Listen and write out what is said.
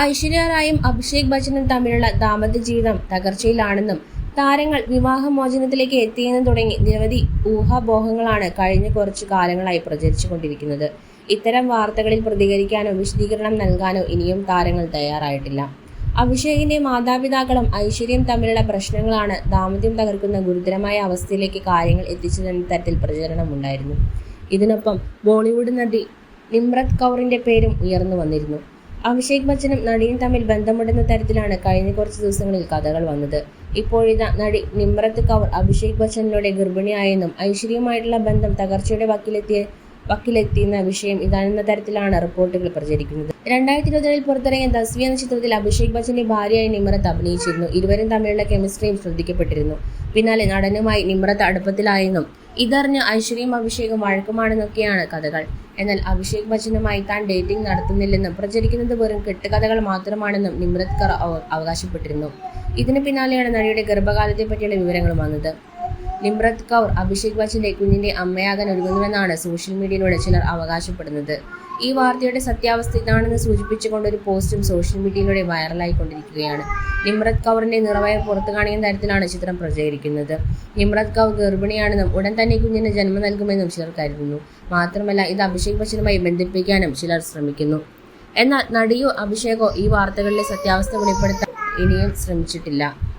ഐശ്വര്യ റായും അഭിഷേക് ബച്ചനും തമ്മിലുള്ള ദാമ്പത്യ ജീവിതം തകർച്ചയിലാണെന്നും താരങ്ങൾ വിവാഹമോചനത്തിലേക്ക് എത്തിയെന്ന് തുടങ്ങി നിരവധി ഊഹാപോഹങ്ങളാണ് കഴിഞ്ഞ കുറച്ചു കാലങ്ങളായി പ്രചരിച്ചുകൊണ്ടിരിക്കുന്നത്. ഇത്തരം വാർത്തകളിൽ പ്രതികരിക്കാനോ വിശദീകരണം നൽകാനോ ഇനിയും താരങ്ങൾ തയ്യാറായിട്ടില്ല. അഭിഷേകിന്റെ മാതാപിതാക്കളും ഐശ്വര്യം തമ്മിലുള്ള പ്രശ്നങ്ങളാണ് ദാമ്പത്യം തകർക്കുന്ന ഗുരുതരമായ അവസ്ഥയിലേക്ക് കാര്യങ്ങൾ എത്തിച്ചതെന്ന തരത്തിൽ പ്രചരണമുണ്ടായിരുന്നു. ഇതിനൊപ്പം ബോളിവുഡ് നടി നിമ്രത് കൗറിന്റെ പേരും ഉയർന്നു വന്നിരുന്നു. അഭിഷേക് ബച്ചനും നടിയും തമ്മിൽ ബന്ധമുണ്ടെന്ന തരത്തിലാണ് കഴിഞ്ഞ കുറച്ച് ദിവസങ്ങളിൽ കഥകൾ വന്നത്. ഇപ്പോഴിതാ നടി നിമ്രത് കൗർ അഭിഷേക് ബച്ചനിലൂടെ ഗർഭിണിയായെന്നും ഐശ്വര്യമായിട്ടുള്ള ബന്ധം തകർച്ചയുടെ വക്കിലെത്തിയ വക്കിലെത്തിയെന്ന വിഷയം ഇതാണെന്ന തരത്തിലാണ് റിപ്പോർട്ടുകൾ പ്രചരിക്കുന്നത്. രണ്ടായിരത്തി ഇരുപതിൽ പുറത്തിറങ്ങിയ ദസ്വി എന്ന ചിത്രത്തിൽ അഭിഷേക് ബച്ചന്റെ ഭാര്യയായി നിമ്രത്ത് അഭിനയിച്ചിരുന്നു. ഇരുവരും തമ്മിലുള്ള കെമിസ്ട്രിയും ശ്രദ്ധിക്കപ്പെട്ടിരുന്നു. പിന്നാലെ നടനുമായി നിമ്രത്ത് അടുപ്പത്തിലായെന്നും ഇതറിഞ്ഞ് ഐശ്വര്യയും അഭിഷേകും വഴക്കുമാണെന്നൊക്കെയാണ് കഥകൾ. എന്നാൽ അഭിഷേക് ബച്ചനുമായി താൻ ഡേറ്റിംഗ് നടത്തുന്നില്ലെന്നും പ്രചരിക്കുന്നത് വെറും കെട്ടുകഥകൾ മാത്രമാണെന്നും നിമ്രത് കർ അവകാശപ്പെട്ടിരുന്നു. ഇതിന് പിന്നാലെയാണ് നടിയുടെ ഗർഭകാലത്തെ പറ്റിയുള്ള വിവരങ്ങൾ വന്നത്. നിമ്രത് കൗർ അഭിഷേക് ബച്ചന്റെ കുഞ്ഞിന്റെ അമ്മയാകാൻ ഒരുങ്ങുന്നുവെന്നാണ് സോഷ്യൽ മീഡിയയിലൂടെ ചിലർ അവകാശപ്പെടുന്നത്. ഈ വാർത്തയുടെ സത്യാവസ്ഥ ഇതാണെന്ന് സൂചിപ്പിച്ചുകൊണ്ട് ഒരു പോസ്റ്റും സോഷ്യൽ മീഡിയയിലൂടെ വൈറലായിക്കൊണ്ടിരിക്കുകയാണ്. നിമ്രത് കൗറിന്റെ നിറവയ പുറത്തു കാണിക്കുന്ന തരത്തിലാണ് ചിത്രം പ്രചരിക്കുന്നത്. നിമ്രത് കൗർ ഗർഭിണിയാണെന്നും ഉടൻ തന്നെ കുഞ്ഞിന് ജന്മം നൽകുമെന്നും ചിലർ കരുതുന്നു. മാത്രമല്ല ഇത് അഭിഷേക് ബച്ചനുമായി ബന്ധിപ്പിക്കാനും ചിലർ ശ്രമിക്കുന്നു. എന്നാൽ നടിയോ അഭിഷേകോ ഈ വാർത്തകളിലെ സത്യാവസ്ഥ വെളിപ്പെടുത്താൻ ഇനിയും ശ്രമിച്ചിട്ടില്ല.